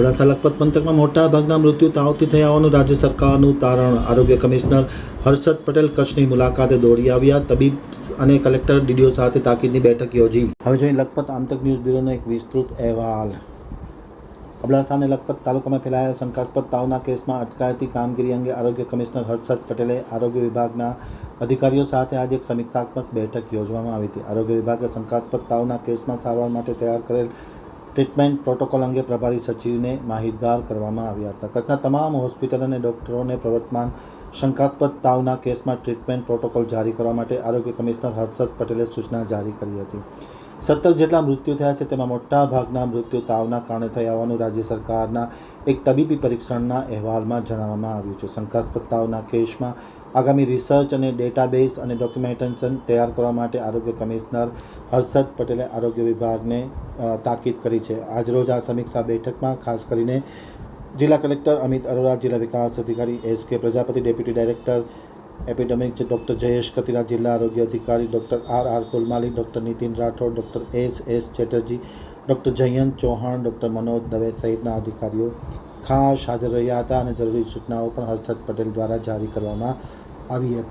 અબડાસા લખપત પંથકમાં મોટા ભાગના મૃત્યુ તાવથી થયા હોવાનું રાજ્ય સરકારનું તારણ આરોગ્ય કમિશનર હર્ષદ પટેલ કચ્છની મુલાકાતે દોડી આવ્યા. તબીબ અને કલેક્ટર ડીડીઓ સાથે તાકીદની બેઠક યોજી. હવે જોઈએ લખપત આમતક ન્યૂઝ બ્યુરોનો એક વિસ્તૃત અહેવાલ. અબડાસા અને લખપત તાલુકામાં ફેલાયેલા શંકાસ્પદ તાવના કેસમાં અટકાયતી કામગીરી અંગે આરોગ્ય કમિશનર હર્ષદ પટેલે આરોગ્ય વિભાગના અધિકારીઓ સાથે આજે એક સમીક્ષાત્મક બેઠક યોજવામાં આવી હતી. આરોગ્ય વિભાગે શંકાસ્પદ તાવના કેસમાં સારવાર માટે તૈયાર કરેલ ટ્રીટમેન્ટ પ્રોટોકોલ અંગે પ્રભારી સચિવને માહિતગાર કરવામાં આવ્યા હતા. કચ્છના તમામ હોસ્પિટલ અને ડોક્ટરોને પ્રવર્તમાન શંકાસ્પદ તાવના કેસમાં ટ્રીટમેન્ટ પ્રોટોકોલ જારી કરવા માટે આરોગ્ય કમિશનર હર્ષદ પટેલે સૂચના જારી કરી હતી. સત્તર જેટલા મૃત્યુ થયા છે, તેમાં મોટા ભાગના મૃત્યુ તાવના કારણે થયા હોવાનું રાજ્ય સરકારના એક તબીબી પરીક્ષણના અહેવાલમાં જણાવવામાં આવ્યું છે. શંકાસ્પદ તાવના કેસમાં આગામી રિસર્ચ અને ડેટાબેઝ અને ડોક્યુમેન્ટેશન તૈયાર કરવા માટે આરોગ્ય કમિશનર હર્ષદ પટેલે આરોગ્ય વિભાગને તાકીદ કરી છે. આજરોજ આ સમીક્ષા બેઠકમાં ખાસ કરીને જિલ્લા કલેક્ટર અમિત અરોરા, જિલ્લા વિકાસ અધિકારી S K Prajapati, deputy director epidemic doctor Jayesh Katira, જિલ્લા આરોગ્ય અધિકારી, doctor R R Kulmali doctor Nitin Rathod, doctor S S Chatterjee, doctor Jayant Chauhan, doctor Manoj Dave સહિતના અધિકારીઓ ખાસ હાજર રહ્યા હતા અને જરૂરી સૂચનાઓ પણ હર્ષદ પટેલ દ્વારા જારી કરવામાં આવી હતી.